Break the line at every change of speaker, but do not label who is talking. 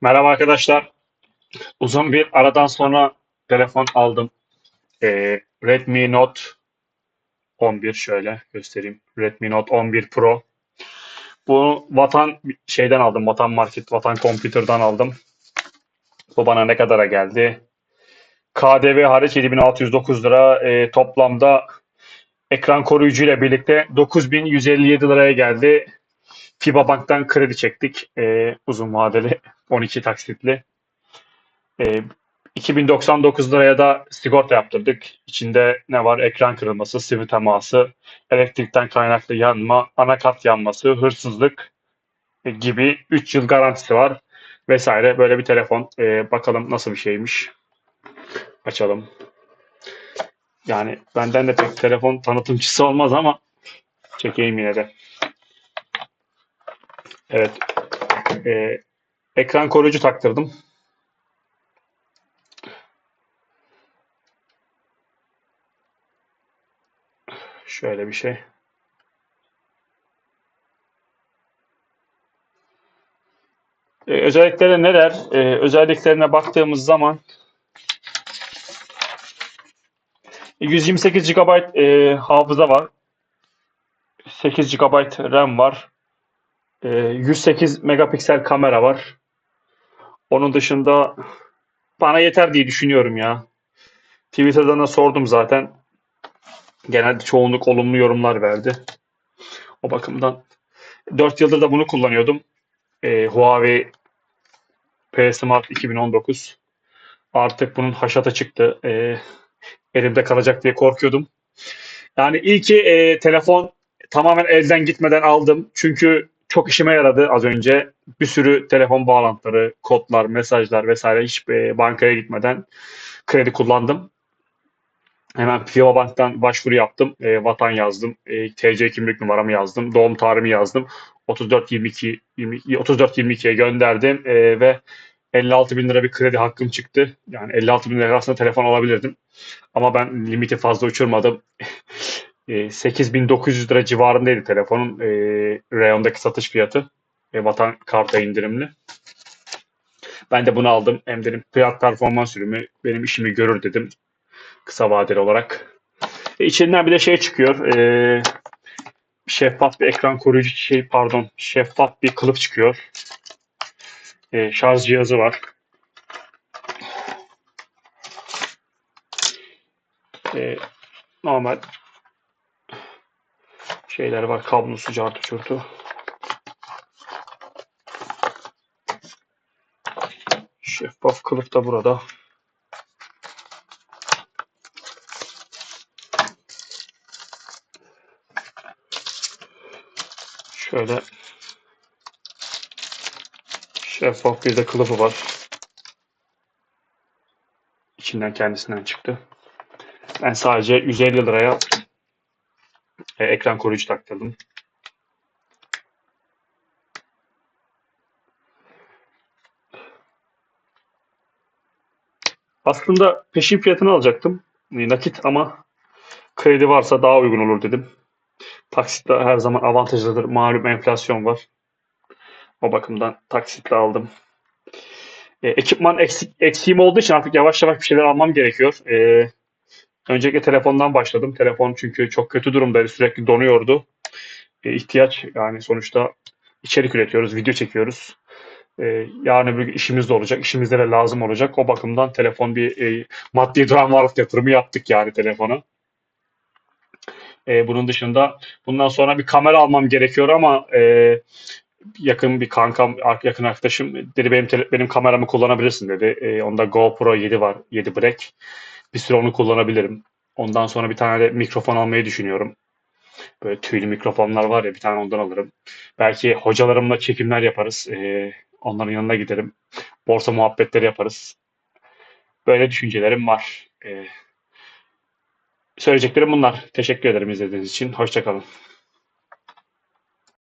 Merhaba arkadaşlar. Uzun bir aradan sonra telefon aldım. Ee, Redmi Note 11 şöyle göstereyim. Redmi Note 11 Pro. Bu Vatan şeyden aldım. Vatan Market, Vatan Computer'dan aldım. Bu bana ne kadara geldi? KDV hariç 7609 lira. Ee, toplamda ekran koruyucu ile birlikte 9157 liraya geldi. FIBA Bank'tan kredi çektik. Ee, uzun vadeli 12 taksitli. Ee, 2099 liraya da sigorta yaptırdık. İçinde ne var? Ekran kırılması, sıvı teması, elektrikten kaynaklı yanma, anakart yanması, hırsızlık e, gibi 3 yıl garantisi var vesaire. Böyle bir telefon. Ee, bakalım nasıl bir şeymiş. Açalım. Yani benden de pek telefon tanıtımcısı olmaz ama çekeyim yine de. Evet. Ee, ekran koruyucu taktırdım. Şöyle bir şey. Ee, özellikleri neler? Ee, özelliklerine baktığımız zaman 128 GB e, hafıza var. 8 GB RAM var. E, 108 megapiksel kamera var. Onun dışında bana yeter diye düşünüyorum ya. Twitter'dan da sordum zaten. Genelde çoğunluk olumlu yorumlar verdi. O bakımdan 4 yıldır da bunu kullanıyordum. E, Huawei P Smart 2019. Artık bunun haşata çıktı. E, elimde kalacak diye korkuyordum. Yani iyi ki e, telefon tamamen elden gitmeden aldım. Çünkü çok işime yaradı az önce. Bir sürü telefon bağlantıları, kodlar, mesajlar vesaire hiç e, bankaya gitmeden kredi kullandım. Hemen FIBA Bank'tan başvuru yaptım. E, vatan yazdım. E, TC kimlik numaramı yazdım. Doğum tarihimi yazdım. 34-22 34-22'ye gönderdim e, ve 56 bin lira bir kredi hakkım çıktı. Yani 56 bin lira aslında telefon alabilirdim. Ama ben limiti fazla uçurmadım. E, 8900 lira civarındaydı telefonun e, reyondaki satış fiyatı. E, vatan karta indirimli. Ben de bunu aldım. Hem dedim fiyat performans ürünü benim işimi görür dedim. Kısa vadeli olarak. E, içinden bir de şey çıkıyor. E, şeffaf bir ekran koruyucu şey pardon şeffaf bir kılıf çıkıyor. E, şarj cihazı var. E, normal şeyler var. Kablosu cartı çurtu. Şeffaf kılıf da burada. Şöyle şeffaf bir de kılıfı var. İçinden kendisinden çıktı. Ben sadece 150 liraya e, ekran koruyucu taktırdım. Aslında peşin fiyatını alacaktım. E, Nakit ama kredi varsa daha uygun olur dedim. Taksitle her zaman avantajlıdır. Malum enflasyon var. O bakımdan taksitle aldım. E, ekipman eksik, eksiğim olduğu için artık yavaş yavaş bir şeyler almam gerekiyor. E, öncelikle telefondan başladım. Telefon çünkü çok kötü durumdaydı. Sürekli donuyordu. E, ihtiyaç yani sonuçta içerik üretiyoruz, video çekiyoruz. E, yarın öbür işimiz de olacak. İşimizde de lazım olacak. O bakımdan telefon bir e, maddi duran varlık yatırımı yaptık yani telefona. E, bunun dışında bundan sonra bir kamera almam gerekiyor ama e, yakın bir kankam, yakın arkadaşım dedi benim benim kameramı kullanabilirsin dedi. E, onda GoPro 7 var, 7 Black. Bir süre onu kullanabilirim. Ondan sonra bir tane de mikrofon almayı düşünüyorum. Böyle tüylü mikrofonlar var ya bir tane ondan alırım. Belki hocalarımla çekimler yaparız. E, onların yanına giderim. Borsa muhabbetleri yaparız. Böyle düşüncelerim var. E, söyleyeceklerim bunlar. Teşekkür ederim izlediğiniz için. Hoşçakalın.